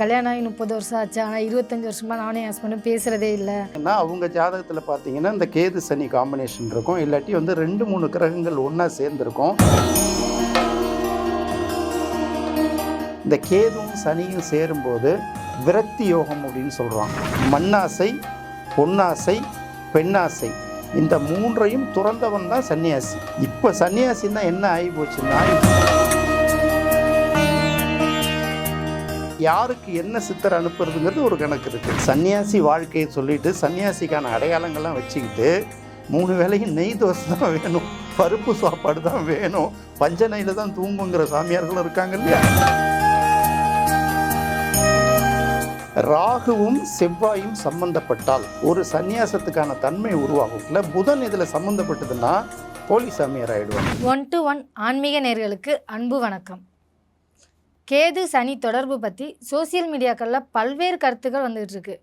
கல்யாணம் ஆகி முப்பது வருஷம் ஆச்சு. ஆனால் இருபத்தஞ்சி வருஷமா நானும் என் ஹஸ்பண்டும் பேசுகிறதே இல்லை. ஏன்னா அவங்க ஜாதகத்தில் பார்த்தீங்கன்னா இந்த கேது சனி காம்பினேஷன் இருக்கும். இல்லாட்டி வந்து ரெண்டு மூணு கிரகங்கள் ஒன்றா சேர்ந்துருக்கும். இந்த கேதும் சனியும் சேரும்போது விரக்தி யோகம் அப்படின்னு சொல்கிறாங்க மண்ணாசை பொன்னாசை பெண்ணாசை. இந்த மூன்றையும் துறந்தவன் தான் சன்னியாசி. இப்போ சன்னியாசின்னா என்ன ஆகி போச்சுன்னா யாருக்கு என்ன சித்தர் அனுப்புறதுங்கிறது ஒரு கணக்கு இருக்குது சன்னியாசி வாழ்க்கையை சொல்லிட்டு சன்னியாசிக்கான அடையாளங்கள்லாம் வச்சுக்கிட்டு மூணு வேளையும் நெய் தோசை தான் வேணும் பருப்பு சாப்பாடு தான் வேணும் பஞ்ச நெய்யில் தான் தூங்குங்கிற சாமியார்களும் இருக்காங்க இல்லையா? ராகுவும் செவ்வாயும் சம்பந்தப்பட்டால் ஒரு சந்நியாசத்துக்கான தன்மை உருவாகும். இல்லை புதன் இதில் சம்மந்தப்பட்டதுன்னா போலி சாமியார் ஆயிடுவாங்க ஒன் டு ஒன் ஆன்மீக நேர்களுக்கு அன்பு வணக்கம். கேது சனி தொடர்பு பற்றி சோசியல் மீடியாக்களில் பல்வேறு கருத்துக்கள் வந்துகிட்டு இருக்கு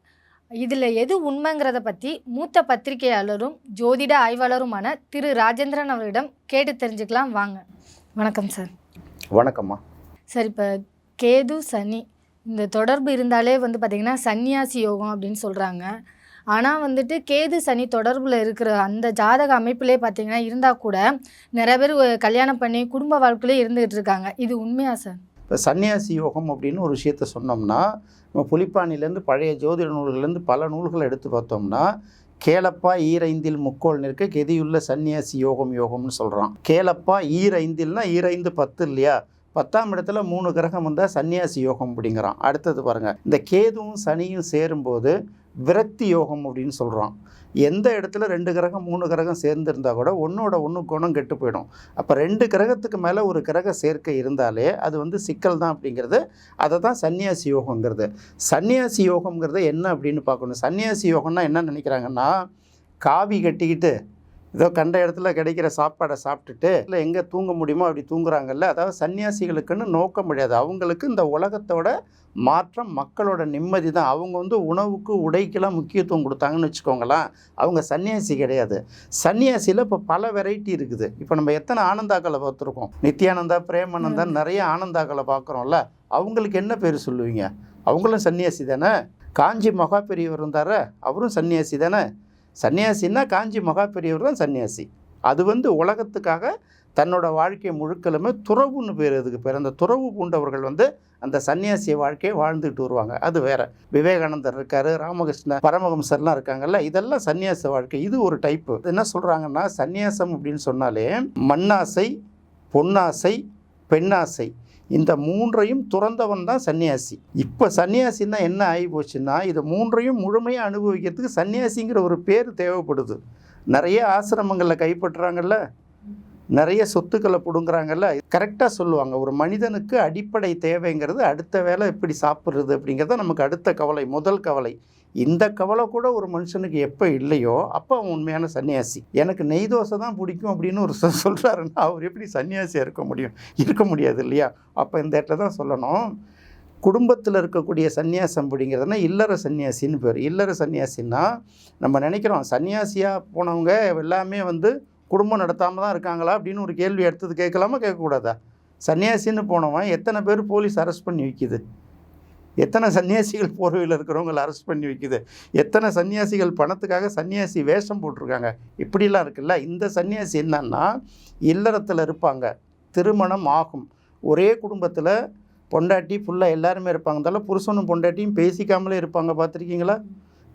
இதில் எது உண்மைங்கிறத பற்றி மூத்த பத்திரிகையாளரும் ஜோதிட ஆய்வாளருமான திரு. ராஜேந்திரன் அவரிடம் கேட்டு தெரிஞ்சுக்கலாம். வாங்க. வணக்கம் சார். வணக்கம்மா. சார் இப்போ கேது சனி இந்த தொடர்பு இருந்தாலே வந்து பார்த்திங்கன்னா சன்னியாசி யோகம் அப்படின்னு சொல்கிறாங்க ஆனால் வந்துட்டு கேது சனி தொடர்பில் இருக்கிற அந்த ஜாதக அமைப்பிலே பார்த்தீங்கன்னா இருந்தால் கூட நிறைய பேர் கல்யாணம் பண்ணி குடும்ப வாழ்க்கையிலே இருந்துகிட்டு இருக்காங்க. இது உண்மையா சார்? இப்போ சன்னியாசி யோகம் அப்படின்னு ஒரு விஷயத்த சொன்னோம்னா நம்ம புலிப்பாணிலேருந்து பழைய ஜோதிட நூல்கள்லேருந்து பல நூல்களை எடுத்து பார்த்தோம்னா கேளப்பா ஈரைந்தில் முக்கோள் நிற்க கெதியுள்ள சன்னியாசி யோகம் யோகம்னு சொல்கிறான் கேளப்பா ஈரைந்தில்னா ஈரைந்து பத்து இல்லையா? பத்தாம் இடத்துல மூணு கிரகம் வந்தால் சன்னியாசி யோகம் அப்படிங்கிறான். அடுத்தது பாருங்கள் இந்த கேதுவும் சனியும் சேரும்போது விரக்தி யோகம் அப்படின்னு சொல்கிறான் எந்த இடத்துல ரெண்டு கிரகம் மூணு கிரகம் சேர்ந்துருந்தா கூட ஒன்றோட ஒன்று குணம் கெட்டு போயிடும். அப்போ ரெண்டு கிரகத்துக்கு மேலே ஒரு கிரக சேர்க்கை இருந்தாலே அது வந்து சிக்கல் தான் அப்படிங்கிறது. அதை தான் சன்னியாசி யோகங்கிறது. சன்னியாசி யோகங்கிறது என்ன அப்படின்னு பார்க்கணும். சன்னியாசி யோகம்னா என்ன நினைக்கிறாங்கன்னா காவி கட்டிக்கிட்டு ஏதோ கண்ட இடத்துல கிடைக்கிற சாப்பாடை சாப்பிட்டுட்டு இல்லை எங்கே தூங்க முடியுமோ அப்படி தூங்குறாங்கல்ல அதாவது சன்னியாசிகளுக்குன்னு நோக்கம் முடியாது அவங்களுக்கு இந்த உலகத்தோட மாற்றம் மக்களோட நிம்மதி தான். அவங்க வந்து உணவுக்கு உடைக்கெல்லாம் முக்கியத்துவம் கொடுத்தாங்கன்னு வச்சுக்கோங்களேன் அவங்க சன்னியாசி கிடையாது. சன்னியாசியில் இப்போ பல வெரைட்டி இருக்குது. இப்போ நம்ம எத்தனை ஆனந்தாக்களை பார்த்துருக்கோம்? நித்யானந்தா பிரேமானந்தா நிறைய ஆனந்தாக்களை பார்க்குறோம்ல. அவங்களுக்கு என்ன பேர் சொல்லுவீங்க? அவங்களும் சன்னியாசி தானே? காஞ்சி மகா பெரியவர் இருந்தார அவரும் சன்னியாசி தானே? சன்னியாசின்னா காஞ்சி மகா பெரியவர் தான் சன்னியாசி. அது வந்து உலகத்துக்காக தன்னோட வாழ்க்கை முழுக்கலுமே துறவுன்னு பேர் அதுக்கு பேர். அந்த துறவு பூண்டவர்கள் வந்து அந்த சன்னியாசிய வாழ்க்கையை வாழ்ந்துட்டு வருவாங்க. அது வேற. விவேகானந்தர் இருக்காரு ராமகிருஷ்ண பரமஹம்சர்லாம் இருக்காங்கல்ல இதெல்லாம் சன்னியாச வாழ்க்கை. இது ஒரு டைப்பு என்ன சொல்றாங்கன்னா சன்னியாசம் அப்படின்னு சொன்னாலே மண்ணாசை பொன்னாசை பெண்ணாசை. இந்த மூன்றையும் துறந்தவன் தான் சன்னியாசி. இப்போ சன்னியாசின்னா என்ன ஆகி போச்சுன்னா இது மூன்றையும் முழுமையாக அனுபவிக்கிறதுக்கு சன்னியாசிங்கிற ஒரு பேர் தேவைப்படுது. நிறைய ஆசிரமங்களில் கைப்பற்றுறாங்கல்ல நிறைய சொத்துக்களை பிடுங்குறாங்கல்ல கரெக்டாக சொல்லுவாங்க. ஒரு மனிதனுக்கு அடிப்படை தேவைங்கிறது அடுத்த வேலை எப்படி சாப்பிட்றது அப்படிங்கிறத நமக்கு அடுத்த கவலை முதல் கவலை. இந்த கவலை கூட ஒரு மனுஷனுக்கு எப்போ இல்லையோ அப்போ அவன் உண்மையான சன்னியாசி. எனக்கு நெய் தோசை தான் பிடிக்கும் அப்படின்னு ஒரு சொல்கிறாருன்னா அவர் எப்படி சன்னியாசியாக இருக்க முடியும்? இருக்க முடியாது இல்லையா? அப்போ இந்த இடத்துல தான் சொல்லணும். குடும்பத்தில் இருக்கக்கூடிய சன்னியாசம் அப்படிங்கிறதுனா இல்லற சன்னியாசின்னு பேர். இல்லற சன்னியாசின்னா நம்ம நினைக்கிறோம் சன்னியாசியாக போனவங்க எல்லாமே வந்து குடும்பம் நடத்தாமல் தான் இருக்காங்களா அப்படின்னு ஒரு கேள்வி எடுத்தது கேட்கலாமா கேட்கக்கூடாதா? சன்னியாசின்னு போனவன் எத்தனை பேர் போலீஸ் அரெஸ்ட் பண்ணி வைக்குது? எத்தனை சன்னியாசிகள் போர்வையில் இருக்கிறவங்களை அரெஸ்ட் பண்ணி வைக்குது? எத்தனை சன்னியாசிகள் பணத்துக்காக சன்னியாசி வேஷம் போட்டிருக்காங்க? இப்படிலாம் இருக்குல்ல? இந்த சன்னியாசி என்னன்னா இல்லறத்தில் இருப்பாங்க. திருமணம் ஆகும். ஒரே குடும்பத்தில் பொண்டாட்டி ஃபுல்லாக எல்லாருமே இருப்பாங்க. இருந்தாலும் புருஷனும் பொண்டாட்டியும் பேசிக்காமலே இருப்பாங்க. பார்த்துருக்கீங்களா?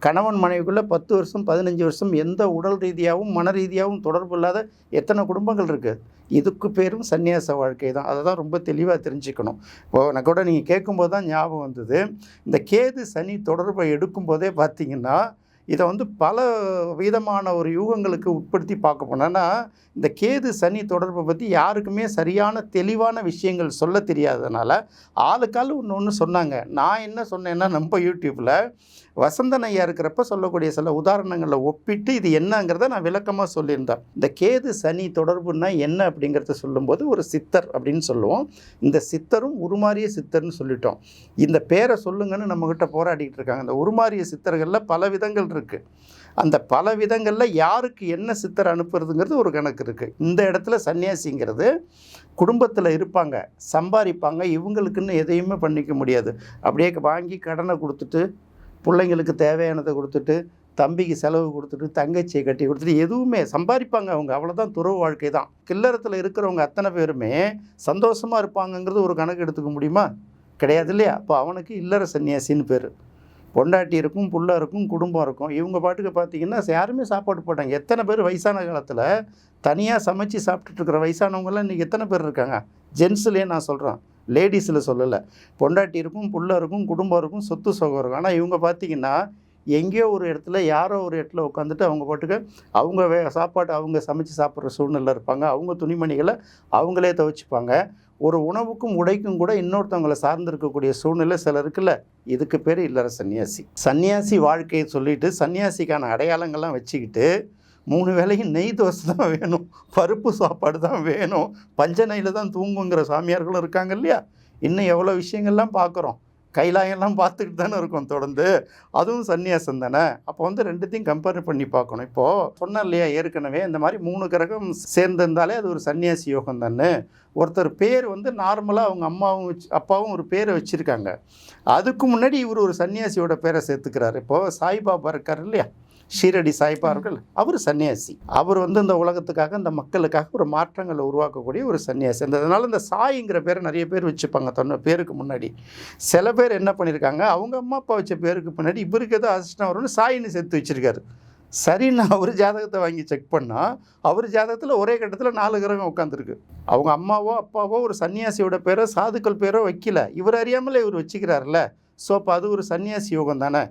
கணவன் மனைவிக்குள்ளே பத்து வருஷம் பதினஞ்சு வருஷம் எந்த உடல் ரீதியாகவும் மன ரீதியாகவும் தொடர்பு இல்லாத எத்தனை குடும்பங்கள் இருக்குது இதுக்கு பேரும் சன்னியாச வாழ்க்கை தான். அதை தான் ரொம்ப தெளிவாக தெரிஞ்சுக்கணும். இப்போ நான் கூட நீங்கள் கேட்கும்போது தான் ஞாபகம் வந்தது. இந்த கேது சனி தொடர்பை எடுக்கும்போதே பார்த்தீங்கன்னா இதை வந்து பல விதமான ஒரு யூகங்களுக்கு உட்படுத்தி பார்க்க போனோன்னா இந்த கேது சனி தொடர்பை பற்றி யாருக்குமே சரியான தெளிவான விஷயங்கள் சொல்ல தெரியாததுனால ஆளுக்கால் ஒன்று ஒன்று சொன்னாங்க. நான் என்ன சொன்னேன்னா நம்ம யூடியூப்பில் வசந்தன் ஐயா இருக்கிறப்ப சொல்லக்கூடிய சில உதாரணங்களை ஒப்பிட்டு இது என்னங்கிறத நான் விளக்கமாக சொல்லியிருந்தேன். இந்த கேது சனி தொடர்புன்னா என்ன அப்படிங்கிறத சொல்லும்போது ஒரு சித்தர் அப்படின்னு சொல்லுவோம். இந்த சித்தரும் உருமாறிய சித்தர்னு சொல்லிட்டோம். இந்த பேரை சொல்லுங்கன்னு நம்மக்கிட்ட போராடிட்டு இருக்காங்க. இந்த உருமாறிய சித்தர்களில் பல விதங்கள் இருக்குது அந்த பல விதங்களில் யாருக்கு என்ன சித்தர் அனுப்புறதுங்கிறது ஒரு கணக்கு இருக்குது இந்த இடத்துல சன்னியாசிங்கிறது குடும்பத்தில் இருப்பாங்க சம்பாதிப்பாங்க இவங்களுக்குன்னு எதையுமே பண்ணிக்க முடியாது. அப்படியே வாங்கி கடனை கொடுத்துட்டு பிள்ளைங்களுக்கு தேவையானதை கொடுத்துட்டு தம்பிக்கு செலவு கொடுத்துட்டு தங்கச்சியை கட்டி கொடுத்துட்டு எதுவுமே சம்பாதிப்பாங்க அவங்க. அவ்வளோதான் துறவு வாழ்க்கை தான். கில்லறத்தில் இருக்கிறவங்க அத்தனை பேருமே சந்தோஷமாக இருப்பாங்கங்கிறது ஒரு கணக்கு எடுத்துக்க முடியுமா? கிடையாது இல்லையா? அப்போ அவனுக்கு இல்லற சன்னியாசின்னு பேர். பொண்டாட்டி இருக்கும் புள்ள இருக்கும் குடும்பம் இருக்கும். இவங்க பாட்டுக்கு பார்த்தீங்கன்னா யாருமே சாப்பாடு போட்டாங்க. எத்தனை பேர் வயசான காலத்தில் தனியாக சமைச்சு சாப்பிட்டுட்டு இருக்கிற வயசானவங்கலாம் இன்றைக்கி எத்தனை பேர் இருக்காங்க? ஜென்ஸ்லேயே நான் சொல்கிறேன் லேடிஸில் சொல்லலை. பொண்டாட்டி இருக்கும் புள்ள இருக்கும் குடும்பம் இருக்கும் சொத்து சுகம் இருக்கும். ஆனால் இவங்க பார்த்தீங்கன்னா எங்கேயோ ஒரு இடத்துல யாரோ ஒரு இடத்துல உட்காந்துட்டு அவங்க பாட்டுக்கு அவங்க வே சாப்பாடு அவங்க சமைச்சு சாப்பிட்ற சூழ்நிலை இருப்பாங்க. அவங்க துணிமணிகளை அவங்களே துவைச்சிப்பாங்க. ஒரு உணவுக்கும் உடைக்கும் கூட இன்னொருத்தவங்களை சார்ந்திருக்கக்கூடிய சூழ்நிலை சில இருக்குல்ல இதுக்கு பேர் இல்லற சன்னியாசி. சன்னியாசி வாழ்க்கையை சொல்லிட்டு சன்னியாசிக்கான அடையாளங்கள்லாம் வச்சுக்கிட்டு மூணு வேளையும் நெய் தோசை தான் வேணும் பருப்பு சாப்பாடு தான் வேணும். பஞ்ச நெய்யில் தான் தூங்குங்கிற சாமியார்களும் இருக்காங்க இல்லையா? இன்னும் எவ்வளோ விஷயங்கள்லாம் பார்க்குறோம். கைலாயெல்லாம் பார்த்துக்கிட்டு தானே இருக்கோம் தொடர்ந்து. அதுவும் சன்னியாசம் தானே? அப்போ வந்து ரெண்டுத்தையும் கம்பேர் பண்ணி பார்க்கணும். இப்போது சொன்னேன் இல்லையா ஏற்கனவே இந்த மாதிரி மூணு கிரகம் சேர்ந்திருந்தாலே அது ஒரு சன்னியாசி யோகம் தானே? ஒருத்தர் பேர் வந்து நார்மலாக அவங்க அம்மாவும் வச்சு அப்பாவும் ஒரு பேரை வச்சுருக்காங்க. அதுக்கு முன்னாடி இவர் ஒரு சன்னியாசியோட பேரை சேர்த்துக்கிறாரு. இப்போது சாய்பாபா இருக்கார் இல்லையா? ஷீரடி சாய்பா அவர்கள் அவர் சன்னியாசி. அவர் வந்து இந்த உலகத்துக்காக இந்த மக்களுக்காக ஒரு மாற்றங்களை உருவாக்கக்கூடிய ஒரு சன்னியாசி. அந்த அதனால இந்த சாய்ங்கிற பேரை நிறைய பேர் வச்சுப்பாங்க தன்னோட பேருக்கு முன்னாடி. சில பேர் என்ன பண்ணியிருக்காங்க அவங்க அம்மா அப்பா வச்ச பேருக்கு பின்னாடி இவருக்கு ஏதோ அசிஸ்டம் வரும்னு சாயின்னு சேர்த்து வச்சிருக்காரு. சரின்னு அவர் ஜாதகத்தை வாங்கி செக் பண்ணால் அவர் ஜாதகத்தில் ஒரே கட்டத்தில் நாலு கிரகம் உட்காந்துருக்கு அவங்க அம்மாவோ அப்பாவோ ஒரு சன்னியாசியோட பேரோ சாதுக்கள் பேரோ வைக்கல. இவர் அறியாமலே இவர் வச்சுக்கிறாருல்ல. ஸோ அப்போ அது ஒரு சன்னியாசி யோகம் தானே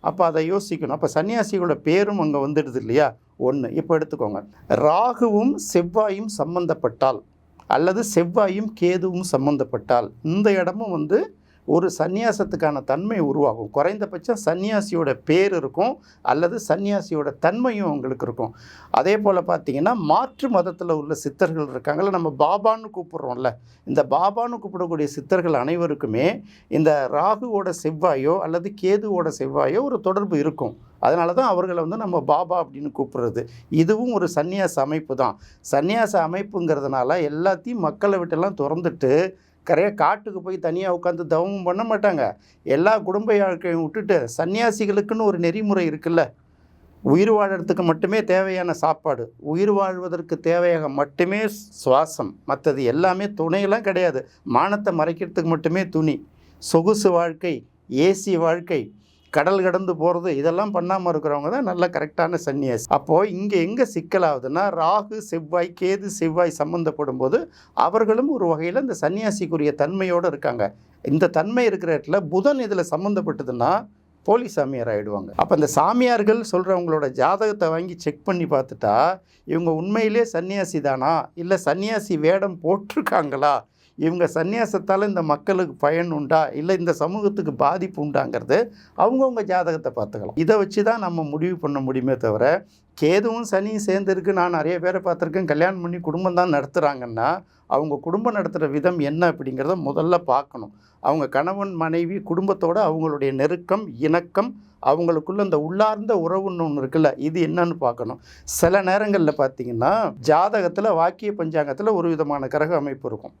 அப்போ அதை யோசிக்கணும். அப்போ சன்னியாசியோட பேரும் அங்கே வந்துடுது இல்லையா? ஒன்று இப்போ எடுத்துக்கோங்க. ராகுவும் செவ்வாயும் சம்பந்தப்பட்டால் அல்லது செவ்வாயும் கேதுவும் சம்பந்தப்பட்டால் இந்த இடமும் வந்து ஒரு சந்நியாசத்துக்கான தன்மை உருவாகும். குறைந்தபட்சம் சன்னியாசியோட பேர் இருக்கும் அல்லது சன்னியாசியோட தன்மையும் உங்களுக்கு இருக்கும். அதே போல் பார்த்தீங்கன்னா மாற்று மதத்தில் உள்ள சித்தர்கள் இருக்காங்கல்ல நம்ம பாபான்னு கூப்பிட்றோம்ல. இந்த பாபான்னு கூப்பிடக்கூடிய சித்தர்கள் அனைவருக்குமே இந்த ராகுவோட செவ்வாயோ அல்லது கேதுவோட செவ்வாயோ ஒரு தொடர்பு இருக்கும். அதனால தான் அவர்களை வந்து நம்ம பாபா அப்படின்னு கூப்பிடுறது. இதுவும் ஒரு சன்னியாச அமைப்பு தான். சன்னியாச அமைப்புங்கிறதுனால எல்லாத்தையும் மக்களை விட்டெல்லாம் திறந்துட்டு கரையாக காட்டுக்கு போய் தனியாக உட்காந்து தவமும் பண்ண மாட்டாங்க. எல்லா குடும்ப வாழ்க்கையும் விட்டுட்டு சன்னியாசிகளுக்குன்னு ஒரு நெறிமுறை இருக்குல்ல. உயிர் வாழறதுக்கு மட்டுமே தேவையான சாப்பாடு. உயிர் வாழ்வதற்கு தேவையாக மட்டுமே சுவாசம். மற்றது எல்லாமே துணையெல்லாம் கிடையாது. மானத்தை மறைக்கிறதுக்கு மட்டுமே துணி. சொகுசு வாழ்க்கை ஏசி வாழ்க்கை கடல் கடந்து போகிறது இதெல்லாம் பண்ணாமல் இருக்கிறவங்க தான் நல்ல கரெக்டான சன்னியாசி. அப்போது இங்கே எங்கே சிக்கலாகுதுன்னா ராகு செவ்வாய் கேது செவ்வாய் சம்மந்தப்படும் போது அவர்களும் ஒரு வகையில் இந்த சன்னியாசிக்குரிய தன்மையோடு இருக்காங்க. இந்த தன்மை இருக்கிற இடத்துல புதன் இதில் சம்மந்தப்பட்டதுன்னா போலி சாமியார் ஆகிடுவாங்க அப்போ இந்த சாமியார்கள் சொல்கிறவங்களோட ஜாதகத்தை வாங்கி செக் பண்ணி பார்த்துட்டா இவங்க உண்மையிலே சன்னியாசி தானா இல்லை சன்னியாசி வேடம் போட்டிருக்காங்களா? இவங்க சந்நியாசத்தால் இந்த மக்களுக்கு பயன் உண்டா? இல்லை இந்த சமூகத்துக்கு பாதிப்பு உண்டாங்கிறது அவங்கவுங்க ஜாதகத்தை பார்த்துக்கலாம். இதை வச்சு தான் நம்ம முடிவு பண்ண முடியுமே தவிர கேதுவும் சனியும் சேர்ந்துருக்கு. நான் நிறைய பேரை பார்த்துருக்கேன். கல்யாணம் பண்ணி குடும்பம் தான் நடத்துகிறாங்கன்னா அவங்க குடும்பம் நடத்துகிற விதம் என்ன அப்படிங்கிறத முதல்ல பார்க்கணும். அவங்க கணவன் மனைவி குடும்பத்தோடு அவங்களுடைய நெருக்கம் இணக்கம் அவங்களுக்குள்ள இந்த உள்ளார்ந்த உறவுன்னு ஒன்று இருக்குல்ல இது என்னன்னு பார்க்கணும். சில நேரங்களில் பார்த்தீங்கன்னா ஜாதகத்தில் வாக்கிய பஞ்சாங்கத்தில் ஒரு விதமான கிரக அமைப்பு இருக்கும்.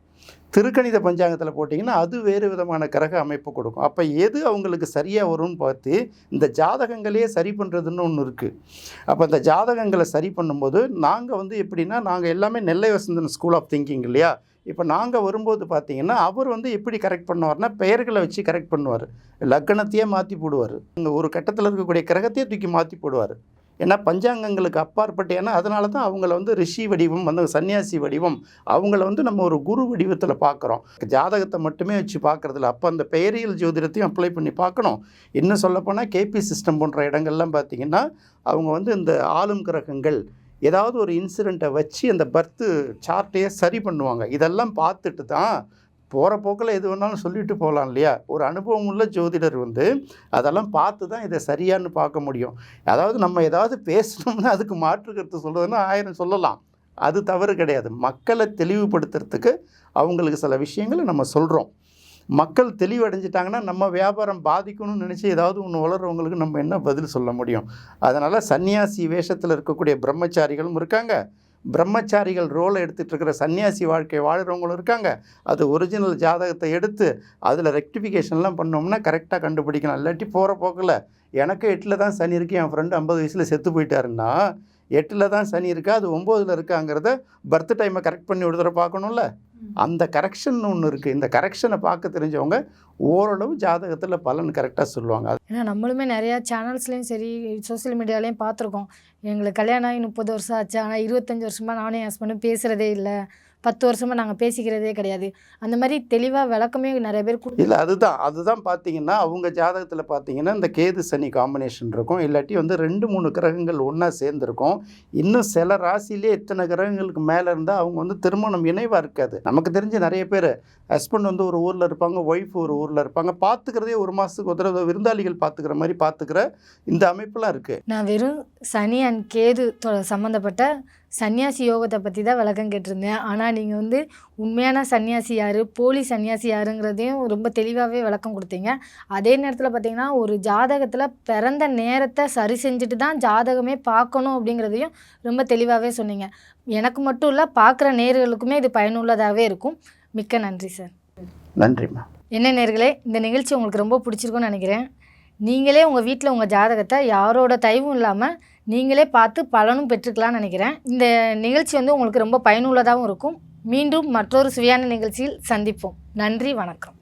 திருக்கணித பஞ்சாங்கத்தில் போட்டிங்கன்னா அது வேறு விதமான கிரக அமைப்பு கொடுக்கும். அப்போ எது அவங்களுக்கு சரியாக வரும்னு பார்த்து இந்த ஜாதகங்களே சரி பண்ணுறதுன்னு ஒன்று இருக்குது அப்போ இந்த ஜாதகங்களை சரி பண்ணும்போது நாங்கள் வந்து எப்படின்னா நாங்கள் எல்லாமே Nellai Vasanthan school of thinking இல்லையா? இப்போ நாங்கள் வரும்போது பார்த்தீங்கன்னா அவர் வந்து எப்படி கரெக்ட் பண்ணுவார்னா பெயர்களை வச்சு கரெக்ட் பண்ணுவார். லக்கணத்தையே மாற்றி போடுவார். இந்த ஒரு கட்டத்தில் இருக்கக்கூடிய கிரகத்தையே தூக்கி மாற்றி போடுவார். ஏன்னா பஞ்சாங்கங்களுக்கு அப்பாற்பட்டு ஏன்னா அதனால தான் அவங்கள வந்து ரிஷி வடிவம் வந்து சன்னியாசி வடிவம் அவங்கள வந்து நம்ம ஒரு குரு வடிவத்தில் பார்க்குறோம் ஜாதகத்தை மட்டுமே வச்சு பார்க்குறதில்ல அப்போ அந்த பெயரியல் ஜோதிடத்தையும் அப்ளை பண்ணி பார்க்கணும் இன்னும் சொல்லப்போனால் கேபி சிஸ்டம் போன்ற இடங்கள்லாம் பார்த்திங்கன்னா அவங்க வந்து இந்த ஆளும் கிரகங்கள் ஏதாவது ஒரு இன்சிடெண்ட்டை வச்சு அந்த பர்த்து சார்ட்டையே சரி பண்ணுவாங்க. இதெல்லாம் பார்த்துட்டு தான் போகிற போக்கில் எது வேணாலும் சொல்லிட்டு போகலாம் இல்லையா? ஒரு அனுபவம் உள்ள ஜோதிடர் வந்து அதெல்லாம் பார்த்து தான் இதை சரியான்னு பார்க்க முடியும். அதாவது நம்ம ஏதாவது பேசணும்னா அதுக்கு மாற்று கருத்து சொல்கிறதுன்னா ஆயிரம் சொல்லலாம். அது தவறு கிடையாது. மக்களை தெளிவுபடுத்துறதுக்கு அவங்களுக்கு சில விஷயங்களை நம்ம சொல்கிறோம் மக்கள் தெளிவடைஞ்சிட்டாங்கன்னா நம்ம வியாபாரம் பாதிக்கணும்னு நினச்சி ஏதாவது ஒன்று வளர்கிறவங்களுக்கு நம்ம என்ன பதில் சொல்ல முடியும்? அதனால் சன்னியாசி வேஷத்தில் இருக்கக்கூடிய பிரம்மச்சாரிகளும் இருக்காங்க. பிரம்மச்சாரிகள் ரோலை எடுத்துகிட்டு இருக்கிற சன்னியாசி வாழ்க்கை வாழ்கிறவங்களும் இருக்காங்க. அது ஒரிஜினல் ஜாதகத்தை எடுத்து அதில் ரெக்டிஃபிகேஷன்லாம் பண்ணோம்னா கரெக்டாக கண்டுபிடிக்கலாம். இல்லாட்டி போகிற போக்கில் எனக்கு எட்டில் தான் சனி இருக்குது என் ஃப்ரெண்டு ஐம்பது வயசில் செத்து போயிட்டாருன்னா எட்டில் தான் சனி இருக்கா அது ஒம்போதில் இருக்காங்கிறத பர்த் டைமை கரெக்ட் பண்ணி ஒரு பார்க்கணும்ல? அந்த கரெக்ஷன் ஒன்று இருக்குது இந்த கரெக்ஷனை பார்க்க தெரிஞ்சவங்க ஓரளவு ஜாதகத்தில் பலன் கரெக்டாக சொல்லுவாங்க. ஏன்னா நம்மளுமே நிறையா சேனல்ஸ்லேயும் சரி சோஷியல் மீடியாலையும் பார்த்துருக்கோம். எங்களுக்கு கல்யாணம் ஆகி முப்பது வருஷம் ஆச்சு. ஆனால் இருபத்தஞ்சி வருஷமாக நானும் என் ஹஸ்பண்டும் பேசுகிறதே இல்லை. பத்து வருஷமாக நாங்கள் பேசிக்கிறதே கிடையாது. அந்த மாதிரி தெளிவாக விளக்கமே நிறைய பேர் இல்லை அதுதான் அதுதான் பார்த்தீங்கன்னா அவங்க ஜாதகத்தில் பார்த்தீங்கன்னா இந்த கேது சனி காம்பினேஷன் இருக்கும். இல்லாட்டி வந்து ரெண்டு மூணு கிரகங்கள் ஒன்றா சேர்ந்துருக்கும். இன்னும் சில ராசியிலே இத்தனை கிரகங்களுக்கு மேலே இருந்தால் அவங்க வந்து திருமணம் இணைவாக இருக்காது. நமக்கு தெரிஞ்ச நிறைய பேர் ஹஸ்பண்ட் வந்து ஒரு ஊரில் இருப்பாங்க ஒய்ஃப் ஒரு ஊரில் இருப்பாங்க. பார்த்துக்கிறதே ஒரு மாதத்துக்கு ஒரு தடவை விருந்தாளிகள் பார்த்துக்கிற மாதிரி பார்த்துக்கிற இந்த அமைப்பெல்லாம் இருக்குது நான் வெறும் சனி அண்ட் கேது சம்மந்தப்பட்ட சன்னியாசி யோகத்தை பற்றி தான் விளக்கம் கேட்டிருந்தேன். ஆனால் நீங்கள் வந்து உண்மையான சன்னியாசி யார் போலி சன்னியாசி யாருங்கிறதையும் ரொம்ப தெளிவாகவே விளக்கம் கொடுத்தீங்க. அதே நேரத்தில் பார்த்தீங்கன்னா ஒரு ஜாதகத்தில் பிறந்த நேரத்தை சரி செஞ்சுட்டு தான் ஜாதகமே பார்க்கணும் அப்படிங்கிறதையும் ரொம்ப தெளிவாகவே சொன்னீங்க. எனக்கு மட்டும் இல்லை பார்க்குற நேர்களுக்குமே இது பயனுள்ளதாகவே இருக்கும். மிக்க நன்றி சார். நன்றிம்மா என்ன நேர்களே இந்த நிகழ்ச்சி உங்களுக்கு ரொம்ப பிடிச்சிருக்கும்னு நினைக்கிறேன். நீங்களே உங்கள் வீட்டில் உங்கள் ஜாதகத்தை யாரோட தயவும் இல்லாமல் நீங்களே பார்த்து பலனும் பெற்றுக்கலாம்னு நினைக்கிறேன். இந்த நிகழ்ச்சி வந்து உங்களுக்கு ரொம்ப பயனுள்ளதாகவும் இருக்கும். மீண்டும் மற்றொரு சுவையான நிகழ்ச்சியில் சந்திப்போம். நன்றி வணக்கம்.